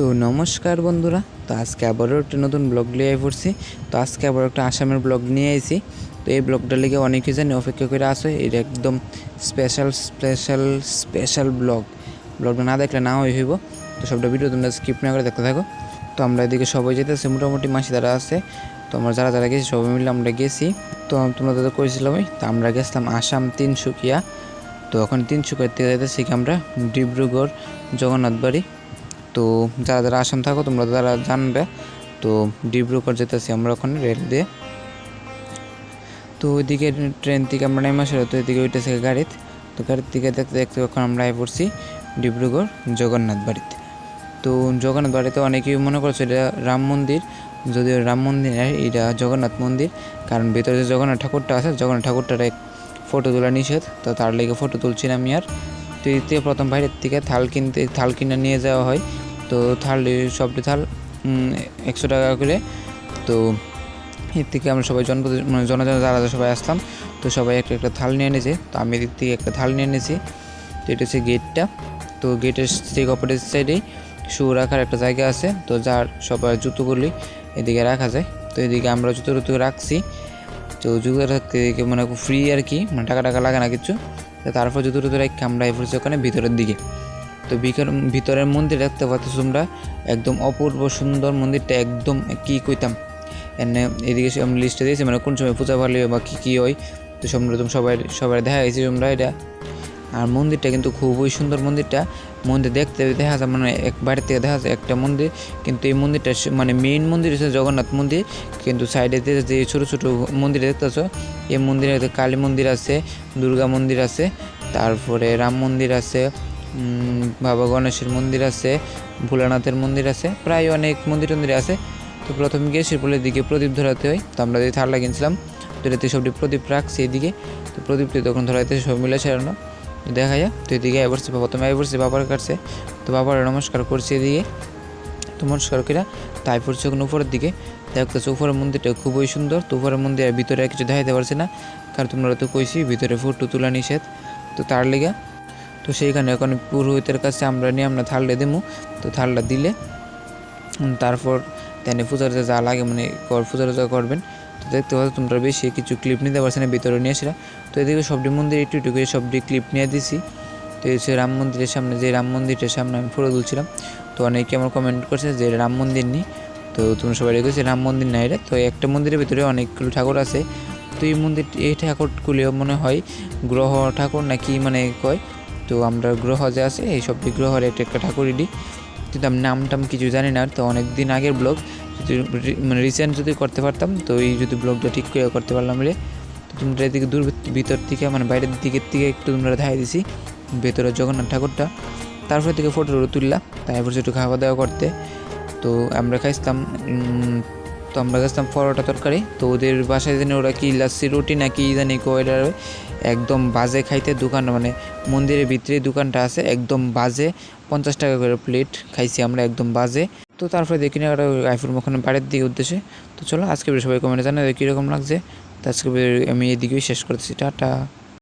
তো নমস্কার বন্ধুরা, তো আজকে আবারও একটা নতুন ব্লগ নিয়ে আই পড়ছি তো আজকে আবার একটা আসামের ব্লগ নিয়ে আইছি তো এই ব্লগটা লিগে অনেকে জানি অপেক্ষা করে আসো এটা একদম স্পেশাল স্পেশাল স্পেশাল ব্লগ। ব্লগটা না দেখলে না হয়ে হইব। তো সবটা ভিডিও তোমরা স্কিপ না করে দেখতে থাকো। তো আমরা এদিকে সবাই যেতেছি, মোটামুটি মাসি তারা আছে। তো আমরা যারা যারা গেছি, সবাই মিলে আমরা গেছি। তো তোমরা তো করেছিলামই তো আমরা গেছিলাম আসাম তিনসুকিয়া। তো এখন তিনসুকিয়া থেকে যেতেছি আমরা, ডিব্রুগড় জগন্নাথ বাড়ি তো যারা যারা আসাম থাকো, তোমরা যারা জানবে। তো ডিব্রুগড় যেতেছি আমরা ওখানে রেল দিয়ে। তো ওইদিকে ট্রেন থেকে আমরা নেমে আসলে তো এদিকে ওইটাছে গাড়িতে। তো গাড়ির দিকে দেখতে দেখতে এখন আমরা আই পড়ছি ডিব্রুগড় জগন্নাথ বাড়িতে। তো জগন্নাথ বাড়িতে অনেকেই মনে করছে এটা রাম মন্দির, যদিও রাম মন্দির এটা জগন্নাথ মন্দির। কারণ ভেতরে যে জগন্নাথ ঠাকুরটা আছে, জগন্নাথ ঠাকুরটার এক ফটো তোলা নিষেধ, তো তার লেগে ফটো তুলছি না আমি আর। তো এর প্রথম বাইরের থেকে থাল কিনতে থাল কিনে নিয়ে যাওয়া হয়। তো থাল সবটি থাল একশো টাকা করে। তো এর থেকে আমরা সবাই জন মানে জনজন যারা সবাই আসলাম, তো সবাই একটা একটা থাল নিয়ে এনেছে। তো আমি এদিক থেকে একটা থাল নিয়ে এনেছি। তো এটা হচ্ছে গেটটা। তো গেটের ঠিক অপোজিট সাইডেই শু রাখার একটা জায়গা আছে। তো যার সবার জুতোগুলি এদিকে রাখা যায়। তো এদিকে আমরা জুতো টুতো রাখছি। তো জুতো রাখতে মানে ফ্রি আর কি। মানে টাকা টাকা লাগে না কিছু। তারপর জুতো টুতো রাখি, আমরা এসেছি ওখানে ভিতরের দিকে। তো ভিতরের মন্দির দেখতে পাচ্ছ তোমরা? একদম অপূর্ব সুন্দর মন্দিরটা একদম কি কইতাম? এনে এদিকে আমি লিস্টে দিয়েছি মানে কোন সময় পূজা ভালো হয় বা কী কী হয়। তো তুমি সবাই সবাই দেখা গেছি তোমরা এটা। আর মন্দিরটা কিন্তু খুবই সুন্দর মন্দিরটা। মন্দির দেখতে দেখা যায় মানে এক বাড়ি থেকে দেখা যায় একটা মন্দির। কিন্তু এই মন্দিরটা মানে মেইন মন্দির হচ্ছে জগন্নাথ মন্দির। কিন্তু সাইডে যে ছোটো ছোটো মন্দির দেখতেছো এই মন্দিরে কালী মন্দির আছে, দুর্গা মন্দির আছে, তারপরে রাম মন্দির আছে বাবা গণেশের মন্দির আছে, ভোলানাথের মন্দির আছে, প্রায় অনেক মন্দির টন্দির আছে। তো প্রথম গিয়ে শিরপুলের দিকে প্রদীপ ধরাতে হয়। তো আমরা যে থালা কিনছিলাম, তো সবটি প্রদীপ রাখছি এদিকে তো প্রদীপটি তখন ধরাইতে সব মিলে সেরানো। দেখা যায় তো এদিকে এবারছি প্রথমে এবারছি বাবার কাছে। তো বাবার নমস্কার করছি এদিকে। তো নমস্কার করে তাই পড়ছে এখন উপরের দিকে। দেখতেছে উপরের মন্দিরটা খুবই সুন্দর। তো উপরের মন্দিরের ভিতরে কিছু দেখাইতে পারছে না। কারণ তোমরা তো কইছি, ভিতরে ফটো তোলা নিষেধ। তো তার লেগে তো সেইখানে এখন পুরোহিতের কাছে আমরা নিয়ে আমরা থালটা দেবো তো থালটা দিলে তারপর তেনে পূজার যে যা লাগে মানে কর পূজা টুজা করবেন। তো দেখতে পাচ্ছ তোমরা বেশি কিছু ক্লিপ নিতে পারছি না, ভিতরে নিয়ে আসলে তো এদিকে সবটি মন্দির একটু একটু করে সবটি ক্লিপ নিয়ে দিছি। তো হচ্ছে রাম মন্দিরের সামনে, যে রাম মন্দিরটার সামনে আমি ফটো তুলছিলাম। তো অনেকে আমার কমেন্ট করছে যে রাম মন্দির নেই তো তোমরা সবাই রেখেছি রাম মন্দির নাই এটা তো একটা মন্দিরের ভিতরে অনেকগুলো ঠাকুর আছে। তো এই মন্দির এই ঠাকুরগুলিও মনে হয় গ্রহ ঠাকুর নাকি মানে কয়? তো আমরা গ্রহ যে আছে এই সব গ্রহের একটা একটা ঠাকুরই দিই কিন্তু আমি নাম টাম কিছু জানি না তো অনেক দিন আগের ব্লগ। যদি মানে রিসেন্ট যদি করতে পারতাম তো এই যদি ব্লগটা ঠিক করে করতে পারলাম রে। তো তোমরা এদিকে দূর ভিতর থেকে মানে বাইরের দিকের থেকে একটু তোমরা দেখাই দিছি ভেতরে জগন্নাথ ঠাকুরটা। তারপরে থেকে ফটো তুললাম তারপর একটু খাওয়া দাওয়া করতে। তো আমরা উম, তো আমরা গেছিলাম পরোটা তরকারি। তো ওদের বাসায় জানি ওরা কি লাচ্ছি রুটি না কি জানি কয়টার একদম বাজে খাইতে দোকান মানে মন্দিরের ভিতরে দোকানটা আছে, একদম বাজে। পঞ্চাশ টাকা করে প্লেট খাইছি আমরা, একদম বাজে। তো তারপরে দেখি না আইফোন ওখানে বাড়ির দিকে উদ্দেশ্যে তো চলো আজকে সবাই কমেন্টে জানাবে কীরকম লাগছে। তো আজকে আমি এদিকেই শেষ করতেছি। টাটা।